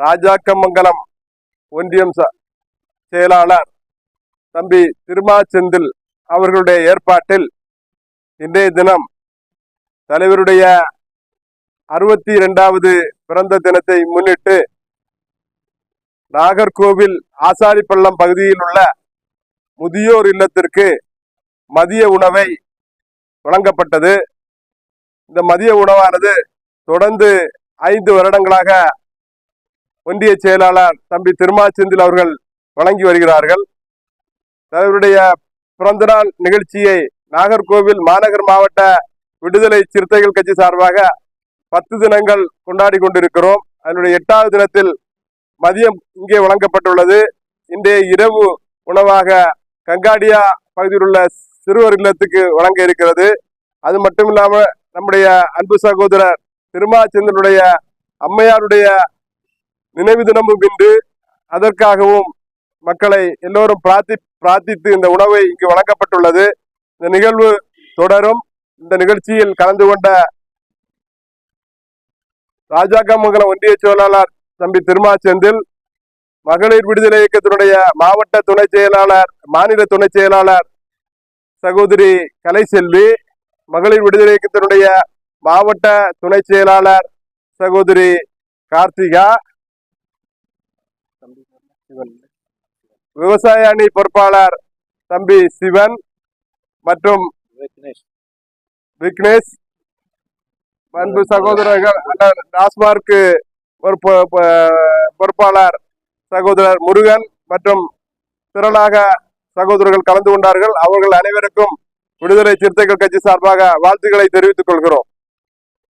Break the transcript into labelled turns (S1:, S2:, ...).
S1: ராஜாக்கமங்கலம் ஒன்றியம் ச- செயலாளர் தம்பி திருமாச்செந்தில் அவர்களுடைய ஏற்பாட்டில் இன்றைய தினம் தலைவருடைய அறுபத்தி இரண்டாவது பிறந்த தினத்தை முன்னிட்டு நாகர்கோவில் ஆசாரிப்பள்ளம் பகுதியில் உள்ள முதியோர் இல்லத்திற்கு மதிய உணவை வழங்கப்பட்டது. இந்த மதிய உணவானது தொடர்ந்து ஐந்து வருடங்களாக ஒன்றிய செயலாளர் தம்பி திருமாச்செந்தில் அவர்கள் வழங்கி வருகிறார்கள். தலைவருடைய பிறந்தநாள் நிகழ்ச்சியை நாகர்கோவில் மாநகர் மாவட்ட விடுதலை சிறுத்தைகள் கட்சி சார்பாக பத்து தினங்கள் கொண்டாடி கொண்டிருக்கிறோம். அதனுடைய எட்டாவது தினத்தில் மதியம் இங்கே வழங்கப்பட்டுள்ளது. இன்றைய இரவு உணவாக கங்காடியா பகுதியில் உள்ள சிறுவர் இல்லத்துக்கு வழங்க இருக்கிறது. அது மட்டும் இல்லாமல் நம்முடைய அன்பு சகோதரர் திருமாச்சந்திரனுடைய அம்மையாருடைய நினைவு தினமும் இன்று அதற்காகவும் மக்களை எல்லோரும் பிரார்த்தி பிரார்த்தித்து இந்த உணவை இங்கு வழங்கப்பட்டுள்ளது. இந்த நிகழ்வு தொடரும். இந்த நிகழ்ச்சியில் கலந்து கொண்ட ராஜாக்கமங்கலம் ஒன்றிய செயலாளர் தம்பி திருமாச்செந்தில் மகளிர் விடுதலை இயக்கத்தினுடைய மாவட்ட துணை செயலாளர் மாநில துணை செயலாளர் சகோதரி கலைசெல்வி மகளிர் விடுதலை இயக்கத்தினுடைய மாவட்ட துணை செயலாளர் சகோதரி கார்த்திகா விவசாய அணி பொறுப்பாளர் தம்பி சிவன் மற்றும் விக்னேஷ். அன்பு சகோதரர்கள் அண்ணன் டாஸ்மார்க் பொறுப்பு பொ- பொறுப்பாளர் சகோதரர் முருகன் மற்றும் திரளாக சகோதரர்கள் கலந்து கொண்டார்கள். அவர்கள் அனைவருக்கும் விடுதலை சிறுத்தைகள் கட்சி சார்பாக வாழ்த்துக்களை தெரிவித்துக் கொள்கிறோம்.